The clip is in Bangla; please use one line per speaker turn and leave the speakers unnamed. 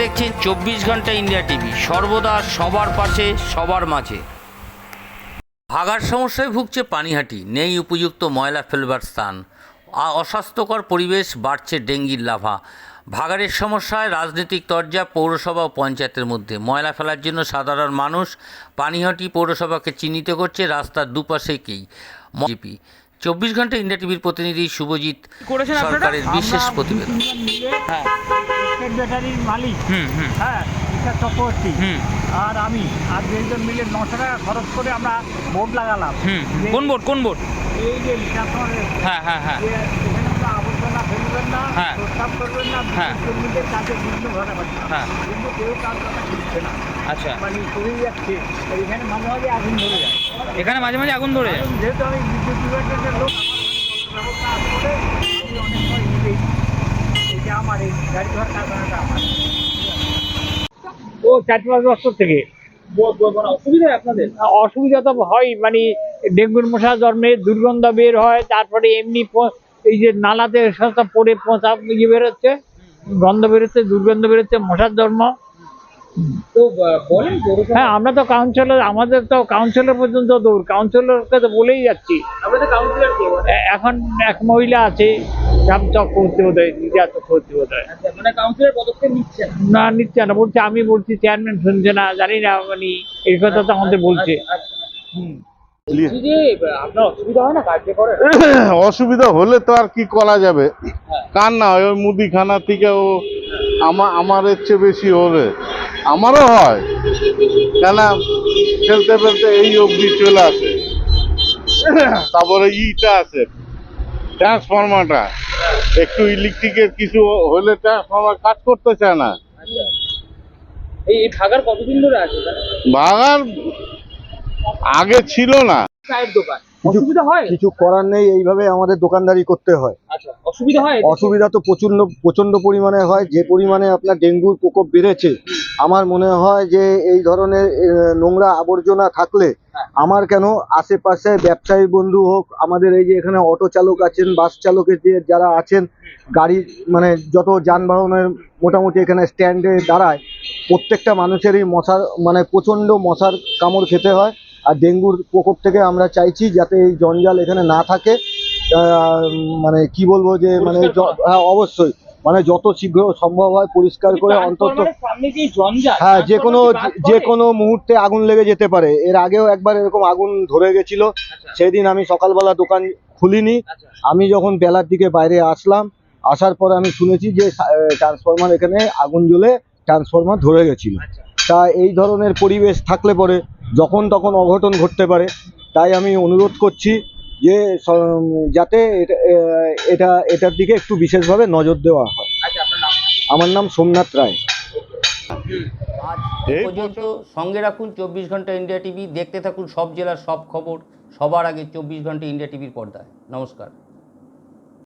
দেখছেন চব্বিশ ঘণ্টা ইন্ডিয়া টিভি। সর্বদা সবার পাশে সবার মাঝে। ভাগার সমস্যায় ভুগছে পানিহাটি। নেই উপযুক্ত ময়লা ফেলবার স্থান। অস্বাস্থ্যকর পরিবেশ বাড়ছে ডেঙ্গির লাভা। ভাগাড়ের সমস্যায় রাজনৈতিক তরজা পৌরসভা ও পঞ্চায়েতের মধ্যে। ময়লা ফেলার জন্য সাধারণ মানুষ পানিহাটি পৌরসভাকে চিহ্নিত করছে রাস্তার দুপাশেকেই জিপি। চব্বিশ ঘণ্টা ইন্ডিয়া টিভির প্রতিনিধি শুভজিৎ সরকারের বিশেষ প্রতিবেদন।
হ্যাঁ
স্টেট ব্যাটারির মালিক।
হুম হুম।
হ্যাঁ চক্রবর্তী।
হুম।
আর আমি আর দুজন মিলে নশো টাকা খরচ করে আমরা বোর্ড লাগালাম।
কোন বোর্ড কোন বোর্ড
এই যে
হ্যাঁ হ্যাঁ হ্যাঁ।
আবর্জনা ফেলবেন না
হ্যাঁ।
প্রস্তাব করবেন না
হ্যাঁ।
বিদ্যুৎ কর্মীদের কাছে বিঘ্ন ঘটাবেন না
হ্যাঁ।
কিন্তু কেউ কাজ কথা শিখছে না।
আচ্ছা।
মানে করেই যাচ্ছে। এখানে মাঝে মাঝে আগুন ধরে যায়।
এখানে মাঝে মাঝে আগুন ধরে যায়?
যেহেতু আমি বিদ্যুৎ বিভাগের লোক আমার ব্যবস্থা আছে বলে আমি অনেক সময় নিজেই যে আমার এই গাড়ি ধোয়ার কারখানাটা আমার। ও চারপাশ বছর থেকে?
অসুবিধা আপনাদের?
অসুবিধা তো হয় মানে ডেঙ্গুর মশা জন্মে দুর্গন্ধ বের হয় তারপরে এমনি প- এই যে নালাতে সস্তা পড়ে পচা ইয়ে বেরোচ্ছে গন্ধ বেরোচ্ছে দুর্গন্ধ বেরোচ্ছে মশার জন্ম।
তো বলেন
হ্যাঁ আমরা তো কাউন্সিলর আমাদের তো কাউন্সিলর পর্যন্ত দৌড় কাউন্সিলরকে তো বলেই যাচ্ছি। এখন এক মহিলা আছে রাম চক্রবর্তী বোধ হয় চক্রবর্তী বোধ হয়
আচ্ছা মানে
না নিচ্ছে না। বলছে আমি বলছি চেয়ারম্যান শুনছে না জানি না মানে এই কথা তো আমাদের বলছে। হুম।
যে আপনার অসুবিধা হয় না
অসুবিধা হলে তো আর কি করা যাবে? কার না হয়? ওই মুদিখানা থেকে ও আমার আমার এর চেয়ে বেশি হবে। আমারও হয়। কেন ফেলতে ফেলতে এই অবধি চলে আসে। তারপরে ইটা আছে ট্রান্সফরমারটা একটু ইলেকট্রিকের কিছু হলে ট্রান্সফরমার কাজ করতে চায় না।
আচ্ছা। এই এই ভাগার কতদিন ধরে আছে?
ভাগার আগে ছিল না।
চায়ের দোকান। অসুবিধা হয়?
কিছু করার নেই এইভাবে আমাদের দোকানদারি করতে হয়।
আচ্ছা অসুবিধা হয়?
অসুবিধা তো প্রচণ্ড প্রচণ্ড পরিমাণে হয়। যে পরিমাণে আপনার ডেঙ্গুর প্রকোপ বেড়েছে আমার মনে হয় যে এই ধরনের নোংরা আবর্জনা থাকলে
হ্যাঁ।
আমার কেন আশেপাশে ব্যবসায়ী বন্ধু হোক আমাদের এই যে এখানে অটো চালক আছেন বাস চালকের যে যারা আছেন গাড়ি মানে যত যানবাহনের মোটামুটি এখানে স্ট্যান্ডে দাঁড়ায় প্রত্যেকটা মানুষেরই মশার মানে প্রচণ্ড মশার কামড় খেতে হয়। আর ডেঙ্গুর প্রকোপ থেকে আমরা চাইছি যাতে এই জঞ্জাল এখানে না থাকে। মানে কি বলব যে মানে হ্যাঁ অবশ্যই। মানে যত শীঘ্র সম্ভব হয় পরিষ্কার করে অন্তত
জঞ্জাল
হ্যাঁ যে কোনো
কাজ
যে কোনো মুহূর্তে আগুন লেগে যেতে পারে। এর আগেও একবার এরকম আগুন ধরে গেছিল।
আচ্ছা,
সেদিন আমি সকালবেলা দোকান খুলিনি।
আচ্ছা।
আমি যখন বেলার দিকে বাইরে আসলাম আসার পর আমি শুনেছি যে ট্রান্সফরমার এখানে আগুন জ্বলে ট্রান্সফরমার ধরে গেছিল।
আচ্ছা।
তা এই ধরনের পরিবেশ থাকলে পরে যখন তখন অঘটন ঘটতে পারে। তাই আমি অনুরোধ করছি যে যাতে এটা এটা এটার দিকে একটু বিশেষভাবে নজর দেওয়া হয়।
আচ্ছা আপনার নাম?
আমার নাম সোমনাথ রায়।
আজ পর্যন্ত সঙ্গে রাখুন চব্বিশ ঘণ্টা ইন্ডিয়া টিভি দেখতে থাকুন সব জেলার সব খবর সবার আগে চব্বিশ ঘণ্টা ইন্ডিয়া টিভির পর্দায়। নমস্কার।